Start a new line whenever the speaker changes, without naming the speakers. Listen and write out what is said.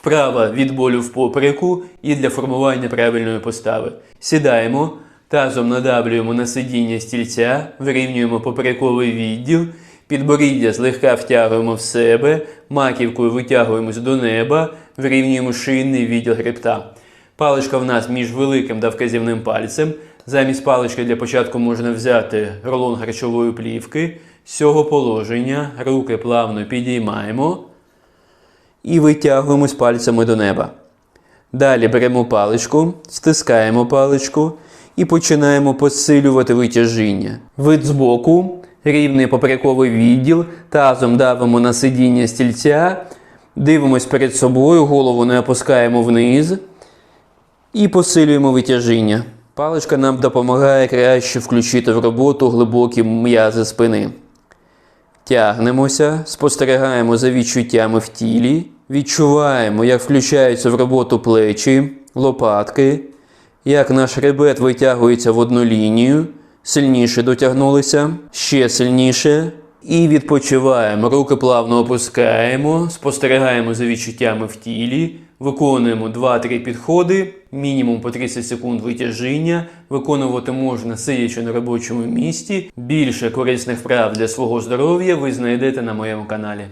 Вправа від болю в попереку і для формування правильної постави. Сідаємо, тазом надавлюємо на сидіння стільця, вирівнюємо поперековий відділ, підборіддя злегка втягуємо в себе, маківкою витягуємось до неба, вирівнюємо шийний відділ хребта. Паличка в нас між великим та вказівним пальцем. Замість палички для початку можна взяти рулон харчової плівки. З цього положення руки плавно підіймаємо і витягуємось пальцями до неба. Далі беремо паличку, стискаємо паличку і починаємо посилювати витяжіння. Вид збоку, рівний поперековий відділ, тазом давимо на сидіння стільця, дивимось перед собою, голову не опускаємо вниз і посилюємо витяжіння. Паличка нам допомагає краще включити в роботу глибокі м'язи спини. Тягнемося, спостерігаємо за відчуттями в тілі, відчуваємо, як включаються в роботу плечі, лопатки, як наш ребет витягується в одну лінію, сильніше дотягнулися, ще сильніше. І відпочиваємо, руки плавно опускаємо, спостерігаємо за відчуттями в тілі, виконуємо 2-3 підходи, мінімум по 30 секунд витяжіння. Виконувати можна сидячи на робочому місці. Більше корисних вправ для свого здоров'я ви знайдете на моєму каналі.